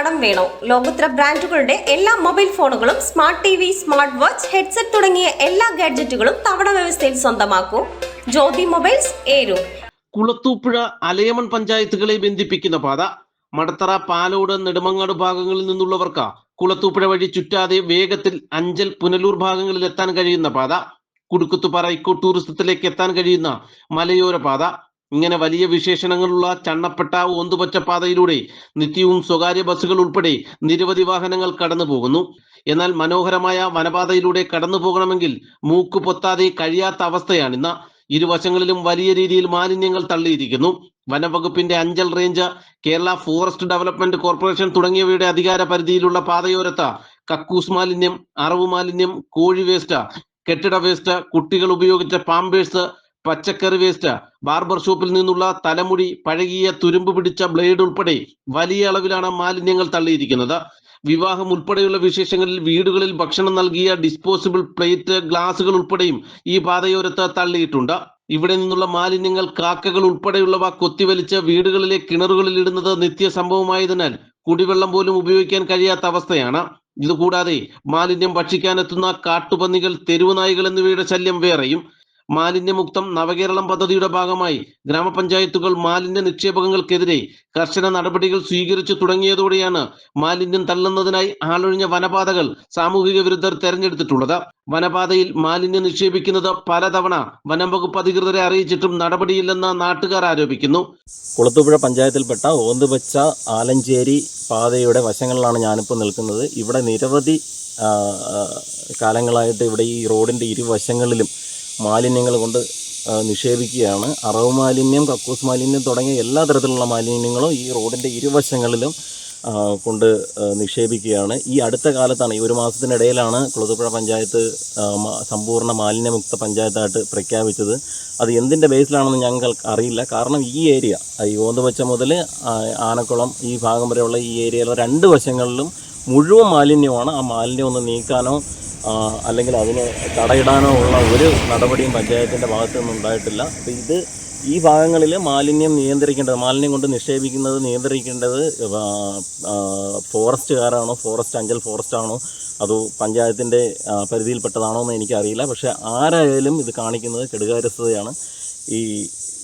കടം വേണോ? ലോകോത്തര ബ്രാൻഡുകളുടെ എല്ലാ മൊബൈൽ ഫോണുകളും smart T V smart watch headset തുടങ്ങിയ എല്ലാ ഗാഡ്ജറ്റുകളും തവണ വ്യവസ്ഥയിൽ സ്വന്തമാക്കൂ. ജ്യോതി മൊബൈൽസ് ഏരു. കുളത്തൂപ്പുഴ അലയമൺ പഞ്ചായത്തുകളെ ബന്ധിപ്പിക്കുന്ന പാത. മടത്തറ പാലോട് നെടുമങ്ങാട് ഭാഗങ്ങളിൽ നിന്നുള്ളവർക്ക് കുളത്തൂപ്പുഴ വഴി ചുറ്റാതെ വേഗത്തിൽ അഞ്ചൽ പുനലൂർ ഭാഗങ്ങളിൽ എത്താൻ കഴിയുന്ന പാത. കുടുക്കുത്തുപാറ ഇക്കോ ടൂറിസത്തിലേക്ക് എത്താൻ കഴിയുന്ന മലയോര പാത. ഇങ്ങനെ വലിയ വിശേഷണങ്ങളുള്ള ചണ്ണപ്പെട്ട ഓന്തുപച്ച പാതയിലൂടെ നിത്യവും സ്വകാര്യ ബസ്സുകൾ ഉൾപ്പെടെ നിരവധി വാഹനങ്ങൾ കടന്നു പോകുന്നു എന്നാൽ മനോഹരമായ വനപാതയിലൂടെ കടന്നു പോകണമെങ്കിൽ മൂക്ക് പൊത്താതെ കഴിയാത്ത അവസ്ഥയാണിന്ന്. ഇരുവശങ്ങളിലും വലിയ രീതിയിൽ മാലിന്യങ്ങൾ തള്ളിയിരിക്കുന്നു. വനവകുപ്പിന്റെ Anchal range Kerala forest development corporation തുടങ്ങിയവയുടെ അധികാര പരിധിയിലുള്ള പാതയോരത്ത് കക്കൂസ് മാലിന്യം അറവ് മാലിന്യം കോഴി വേസ്റ്റ് കെട്ടിട വേസ്റ്റ് കുട്ടികൾ ഉപയോഗിച്ച പാമ്പേഴ്സ് പച്ചക്കറി വേസ്റ്റ് ബാർബർ ഷോപ്പിൽ നിന്നുള്ള തലമുടി പഴകിയ തുരുമ്പ് പിടിച്ച ബ്ലേഡ് ഉൾപ്പെടെ വലിയ അളവിലാണ് മാലിന്യങ്ങൾ തള്ളിയിരിക്കുന്നത്. വിവാഹം ഉൾപ്പെടെയുള്ള വിശേഷങ്ങളിൽ വീടുകളിൽ ഭക്ഷണം നൽകിയ ഡിസ്പോസിബിൾ പ്ലേറ്റ് ഗ്ലാസുകൾ ഉൾപ്പെടെയും ഈ പാതയോരത്ത് തള്ളിയിട്ടുണ്ട്. ഇവിടെ നിന്നുള്ള മാലിന്യങ്ങൾ കാക്കകൾ ഉൾപ്പെടെയുള്ളവ കൊത്തിവലിച്ച് വീടുകളിലെ കിണറുകളിൽ ഇടുന്നത് നിത്യ സംഭവമായതിനാൽ കുടിവെള്ളം പോലും ഉപയോഗിക്കാൻ കഴിയാത്ത അവസ്ഥയാണ്. ഇതുകൂടാതെ മാലിന്യം ഭക്ഷിക്കാനെത്തുന്ന കാട്ടുപന്നികൾ തെരുവുനായികൾ എന്നിവയുടെ ശല്യം വേറെയും. മാലിന്യമുക്തം നവകേരളം പദ്ധതിയുടെ ഭാഗമായി ഗ്രാമപഞ്ചായത്തുകൾ മാലിന്യ നിക്ഷേപകങ്ങൾക്കെതിരെ കർശന നടപടികൾ സ്വീകരിച്ചു തുടങ്ങിയതോടെയാണ് മാലിന്യം തള്ളുന്നതിനായി ആളൊഴിഞ്ഞ വനപാതകൾ സാമൂഹിക വിരുദ്ധർ തെരഞ്ഞെടുത്തിട്ടുള്ളത്. വനപാതയിൽ മാലിന്യം നിക്ഷേപിക്കുന്നത് പലതവണ വനം വകുപ്പ് അധികൃതരെ അറിയിച്ചിട്ടും നടപടിയില്ലെന്ന് നാട്ടുകാർ ആരോപിക്കുന്നു. കുളത്തുപുഴ പഞ്ചായത്തിൽപ്പെട്ട ഓന്തുപച്ച ആലഞ്ചേരി പാതയുടെ വശങ്ങളിലാണ് ഞാനിപ്പോൾ നിൽക്കുന്നത്. ഇവിടെ നിരവധി കാലങ്ങളായിട്ട് ഇവിടെ ഈ റോഡിന്റെ ഇരുവശങ്ങളിലും മാലിന്യങ്ങൾ കൊണ്ട് നിക്ഷേപിക്കുകയാണ്. അറവ് മാലിന്യം കക്കൂസ് മാലിന്യം തുടങ്ങിയ എല്ലാ തരത്തിലുള്ള മാലിന്യങ്ങളും ഈ റോഡിന്റെ ഇരുവശങ്ങളിലും കൊണ്ട് നിക്ഷേപിക്കുകയാണ്. ഈ അടുത്ത കാലത്താണ് ഈ ഒരു മാസത്തിനിടയിലാണ് കുളത്തൂപ്പുഴ പഞ്ചായത്ത് സമ്പൂർണ മാലിന്യമുക്ത പഞ്ചായത്തായിട്ട് പ്രഖ്യാപിച്ചത്. അത് എന്തിന്റെ ബേസിലാണെന്ന് ഞങ്ങൾക്ക് അറിയില്ല. കാരണം ഈ ഏരിയ ഈ ഓന്തുവച്ച മുതൽ ആനക്കുളം ഈ ഭാഗം വരെയുള്ള ഈ ഏരിയയിലെ രണ്ട് വശങ്ങളിലും മുഴുവൻ മാലിന്യമാണ്. ആ മാലിന്യം ഒന്ന് നീക്കാനോ അല്ലെങ്കിൽ അതിന് തടയിടാനോ ഉള്ള ഒരു നടപടിയും പഞ്ചായത്തിന്റെ ഭാഗത്തു നിന്നും ഉണ്ടായിട്ടില്ല. അപ്പോൾ ഇത് ഈ ഭാഗങ്ങളിൽ മാലിന്യം നിയന്ത്രിക്കേണ്ടത് മാലിന്യം കൊണ്ട് നിക്ഷേപിക്കുന്നത് നിയന്ത്രിക്കേണ്ടത് ഫോറസ്റ്റുകാരാണോ ഫോറസ്റ്റ് അഞ്ചൽ ഫോറസ്റ്റ് ആണോ അതോ പഞ്ചായത്തിന്റെ പരിധിയിൽപ്പെട്ടതാണോ എന്ന് എനിക്കറിയില്ല. പക്ഷേ ആരായാലും ഇത് കാണിക്കുന്നത് കെടുകാര്യസ്ഥതയാണ്. ഈ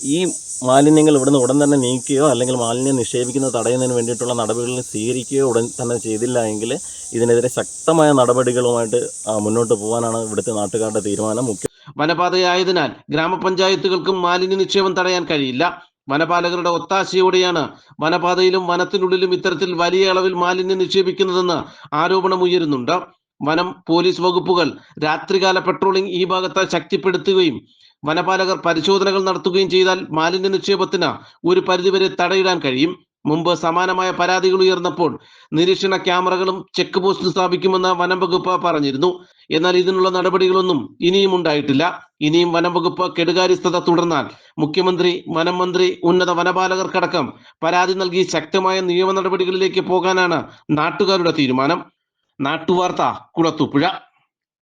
ഈ മാലിന്യങ്ങൾ ഇവിടുന്ന് ഉടൻ തന്നെ നീക്കുകയോ അല്ലെങ്കിൽ മാലിന്യം നിക്ഷേപിക്കുന്നത് തടയുന്നതിന് വേണ്ടിയിട്ടുള്ള നടപടികൾ സ്വീകരിക്കുകയോ ഉടൻ തന്നെ ചെയ്തില്ല എങ്കിൽ ഇതിനെതിരെ ശക്തമായ നടപടികളുമായിട്ട് മുന്നോട്ട് പോകാനാണ് ഇവിടുത്തെ നാട്ടുകാരുടെ തീരുമാനം. മുഖ്യ വനപാതയായതിനാൽ ഗ്രാമപഞ്ചായത്തുകൾക്കും മാലിന്യ നിക്ഷേപം തടയാൻ കഴിയില്ല. വനപാലകരുടെ ഒത്താശയോടെയാണ് വനപാതയിലും വനത്തിനുള്ളിലും ഇത്തരത്തിൽ വലിയ അളവിൽ മാലിന്യം നിക്ഷേപിക്കുന്നതെന്ന് ആരോപണം ഉയരുന്നുണ്ട്. വനം പോലീസ് വകുപ്പുകൾ രാത്രികാല പെട്രോളിംഗ് ഈ ഭാഗത്ത് ശക്തിപ്പെടുത്തുകയും വനപാലകർ പരിശോധനകൾ നടത്തുകയും ചെയ്താൽ മാലിന്യ നിക്ഷേപത്തിന് ഒരു പരിധിവരെ തടയിടാൻ കഴിയും. മുമ്പ് സമാനമായ പരാതികൾ ഉയർന്നപ്പോൾ നിരീക്ഷണ ക്യാമറകളും ചെക്ക് പോസ്റ്റും സ്ഥാപിക്കുമെന്ന് വനം വകുപ്പ് പറഞ്ഞിരുന്നു. എന്നാൽ ഇതിനുള്ള നടപടികളൊന്നും ഇനിയും ഉണ്ടായിട്ടില്ല. ഇനിയും വനം വകുപ്പ് കെടുകാര്യസ്ഥത തുടർന്നാൽ മുഖ്യമന്ത്രി വനം മന്ത്രി ഉന്നത വനപാലകർക്കടക്കം പരാതി നൽകി ശക്തമായ നിയമ നടപടികളിലേക്ക് പോകാനാണ് നാട്ടുകാരുടെ തീരുമാനം. നാട്ടുവാർത്ത കുളത്തൂപ്പുഴ.